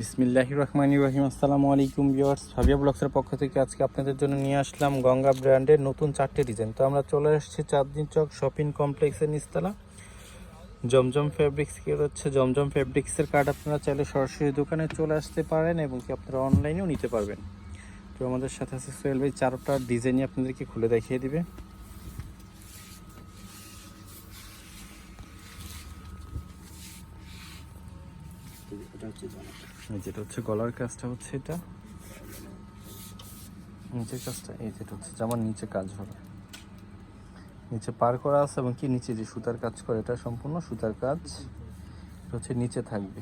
বিসমিল্লাহ রহমান রহিম। আসসালামু আলাইকুম ভিউয়ার্স ভাবিয়া ব্লগসের পক্ষ থেকে আজকে আপনাদের জন্য নিয়ে আসলাম গঙ্গা ব্র্যান্ডের নতুন চারটে ডিজাইন। তো আমরা চলে এসেছি চাঁদনি চক শপিং কমপ্লেক্সের নিচতলা। জমজম ফেব্রিক্স কি হচ্ছে? জমজম ফেব্রিক্সের কার্ড আপনারা চাইলে সরাসরি দোকানে চলে আসতে পারেন এবং কি আপনারা অনলাইনেও নিতে পারবেন। তো আমাদের সাথে আছে সোহেল ভাই, চারটা ডিজাইনই আপনাদেরকে খুলে দেখিয়ে দিবে। হচ্ছে যেটা হচ্ছে গলার কাজটা হচ্ছে এটা। নিচের কাজটা, এই যেটা হচ্ছে জামার নিচে কাজ হবে। নিচে পার করা আছে এবং কি নিচে যে সুতার কাজ করে, এটা সম্পূর্ণ সুতার কাজ। হচ্ছে নিচে থাকবে।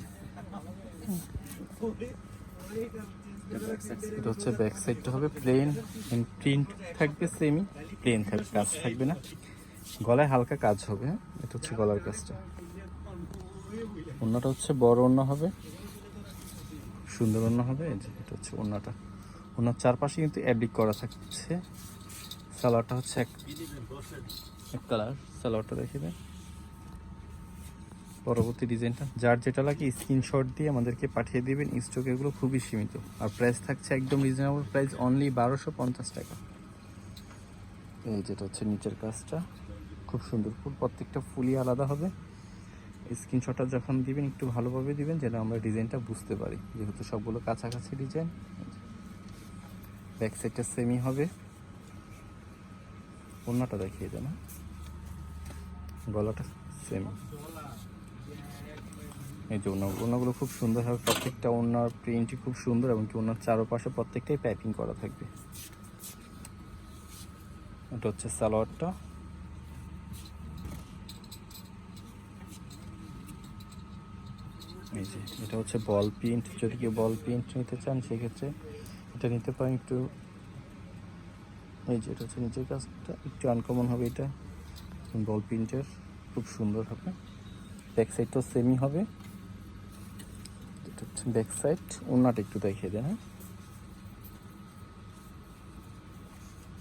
এটা হচ্ছে ব্যাক সাইডটা হবে প্লেন প্রিন্ট থাকবে সেমি প্লেন থাকবে, কাজ থাকবে না। গলায় হালকা কাজ হবে হ্যাঁ? এটা হচ্ছে গলার কাজটা। অন্যটা হচ্ছে বড় অন্য হবে, সুন্দর অন্য হবে এটা হচ্ছে অন্যটা ওনার চারপাশে কিন্তু অ্যাব্লিক করা থাকছে। সালোয়ারটা হচ্ছে এক এক কালার, সালোয়ারটা দেখে দেন। পরবর্তী ডিজাইনটা, যার যেটা লাগে স্ক্রিনশট দিয়ে আমাদেরকে পাঠিয়ে দেবেন। স্টক এগুলো খুবই সীমিত। আর প্রাইস থাকছে একদম রিজনেবল প্রাইস অনলি বারোশো পঞ্চাশ টাকা। এই যেটা হচ্ছে নিচের কাজটা। খুব সুন্দর। ফুল প্রত্যেকটা ফুলই আলাদা হবে। স্ক্রিনশটটা যখন দিবেন, একটু ভালোভাবে দিবেন, যেন আমরা ডিজাইনটা বুঝতে পারি। যেহেতু সবগুলো কাছাকাছি ডিজাইন ব্যাক সাইডটা সেমি হবে। ওন্নাটা দেখিয়ে দেন হ্যাঁ? গলাটা সেমি এই যে ওনা ওনাগুলো খুব সুন্দর হবে। প্রত্যেকটা ওনার প্রিন্টই খুব সুন্দর এবং কি ওনার চারপাশে প্রত্যেকটাই প্যাকিং করা থাকবে। এটা হচ্ছে সালোয়ারটা। এই যে, এটা হচ্ছে বল প্রিন্ট যদি কেউ বল প্রিন্ট নিতে চান, সেক্ষেত্রে এটা নিতে পারেন একটু। এই যে, এটা হচ্ছে নিচের কাজটা। একটু আনকমন হবে এটা। বল প্রিন্টের খুব সুন্দর হবে। ব্যাক সাইডটাও সেমি হবে। এটা হচ্ছে ব্যাক সাইড ওনাটা একটু দেখিয়ে দেন হ্যাঁ।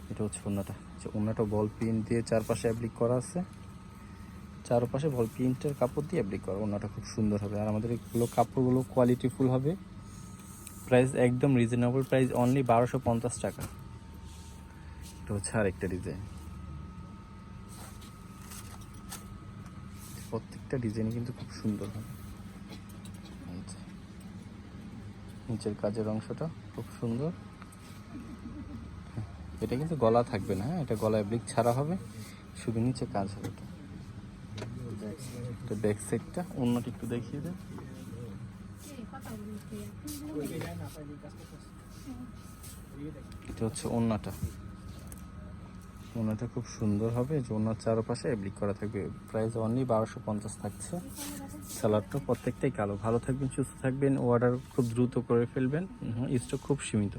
এটা হচ্ছে ওনাটা ওনাটা বল প্রিন্ট দিয়ে চারপাশে অ্যাপ্লিক করা আছে। চারপাশে বল প্রিন্টের কাপড় দিয়ে অ্যাপ্লিক করা। ওনাটা খুব সুন্দর হবে। আর আমাদের এগুলো কাপড়গুলো কোয়ালিটিফুল হবে। প্রাইস একদম রিজনেবল প্রাইস অনলি বারোশো পঞ্চাশ টাকা। এটা হচ্ছে আরেকটা ডিজাইন প্রত্যেকটা ডিজাইন কিন্তু খুব সুন্দর হবে। নিচের কাজের অংশটা খুব সুন্দর। এটা কিন্তু গলা থাকবে না হ্যাঁ? এটা গলায় ব্লিক ছাড়া হবে। শুধু নিচে কাজ হবে এটা। এটা ব্যাক সাইডটা অন্যটা একটু দেখিয়ে দেন। এটা হচ্ছে ওন্নাটা ওন্নাটা খুব সুন্দর হবে। যে ওনার চারপাশে অ্যাপ্লিক করা থাকবে। প্রাইস অনলি বারোশো পঞ্চাশ থাকছে। স্যালাডটা প্রত্যেকটাই কালো। ভালো থাকবেন, সুস্থ থাকবেন অর্ডার খুব দ্রুত করে ফেলবেন। স্টক খুব সীমিত।